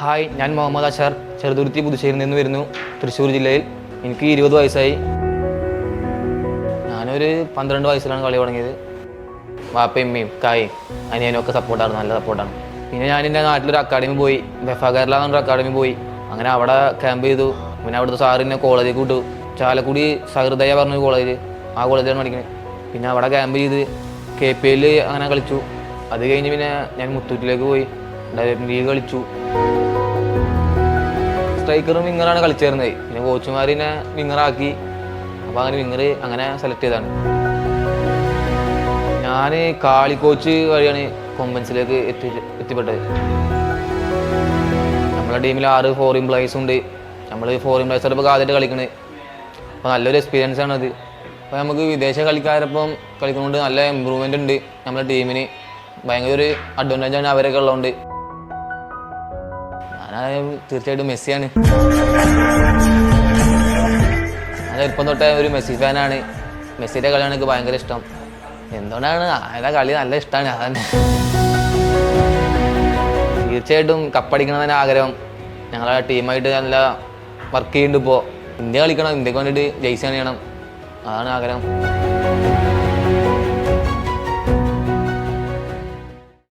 Hi ഞാൻ മുഹമ്മദ് അഷർ. ചെറുതുരുത്തി പുതുശ്ശേരിയിൽ നിന്ന് വരുന്നു. തൃശ്ശൂർ ജില്ലയിൽ. എനിക്ക് ഇരുപത് വയസ്സായി. ഞാനൊരു പന്ത്രണ്ട് വയസ്സിലാണ് കളി തുടങ്ങിയത്. വാപ്പയും അമ്മയും കായും അനിയനും ഒക്കെ സപ്പോർട്ടാണ് നല്ല സപ്പോർട്ടാണ് പിന്നെ ഞാൻ എന്റെ നാട്ടിലൊരു അക്കാഡമി പോയി. ബെഫ കേരള എന്നൊരു അക്കാഡമി പോയി. അങ്ങനെ അവിടെ ക്യാമ്പ് ചെയ്തു. പിന്നെ അവിടുത്തെ സാറിനെ കോളേജിൽ വിട്ടു. ചാലക്കുടി സഹൃദയ പറഞ്ഞ കോളേജ് ആ കോളേജിലാണ് പഠിക്കുന്നത് പിന്നെ അവിടെ ക്യാമ്പ് ചെയ്ത് കെ പി എല്ലിൽ അങ്ങനെ കളിച്ചു. അത് കഴിഞ്ഞ് പിന്നെ ഞാൻ മുത്തൂറ്റിലേക്ക് പോയി. ഡയറക്റ്റ് ലീഗ് കളിച്ചു. സ്ട്രൈക്കറും വിങ്ങറാണ് കളിച്ചേർന്നത്. പിന്നെ കോച്ചുമാരിനെ വിങ്ങറാക്കി അപ്പോൾ അങ്ങനെ വിങ്ങർ അങ്ങനെ സെലക്ട് ചെയ്താണ് ഞാൻ കാളി കോച്ച് വഴിയാണ് കൊമ്പൻസിലേക്ക് എത്തി എത്തിപ്പെട്ടത്. നമ്മളെ ടീമിൽ ആറ് ഫോർ എംപ്ലോയീസ് ഉണ്ട്. നമ്മൾ ഫോർ എംപ്ലോയീസ് ഇപ്പോൾ ആദ്യമായിട്ട് കളിക്കണത്. അപ്പോൾ നല്ലൊരു എക്സ്പീരിയൻസ് ആണത്. അപ്പോൾ നമുക്ക് വിദേശ കളിക്കാരൊപ്പം കളിക്കുന്നതുകൊണ്ട് നല്ല ഇമ്പ്രൂവ്മെന്റ് ഉണ്ട് നമ്മുടെ ടീമിന് ഭയങ്കര ഒരു അഡ്വാന്റേജ് ആണ് അവരൊക്കെ ഉള്ളതുകൊണ്ട് തീർച്ചയായിട്ടും മെസ്സിയാണ്. ഞാൻ ഇപ്പം തൊട്ടേ ഒരു മെസ്സി ഫാനാണ് മെസ്സിയുടെ കളിയാണ് എനിക്ക് ഭയങ്കര ഇഷ്ടം. എന്തുകൊണ്ടാണ്? അയാളുടെ കളി നല്ല ഇഷ്ടമാണ് അതന്നെ തീർച്ചയായിട്ടും കപ്പടിക്കണമെന്ന് ആഗ്രഹം. ഞങ്ങളെ ടീമായിട്ട് നല്ല വർക്ക് ചെയ്യുന്നുണ്ട് ഇപ്പോൾ ഇന്ത്യ കളിക്കണം ഇന്ത്യയ്ക്ക് വേണ്ടിയിട്ട് ജയിച്ചു കളിയണം അതാണ് ആഗ്രഹം.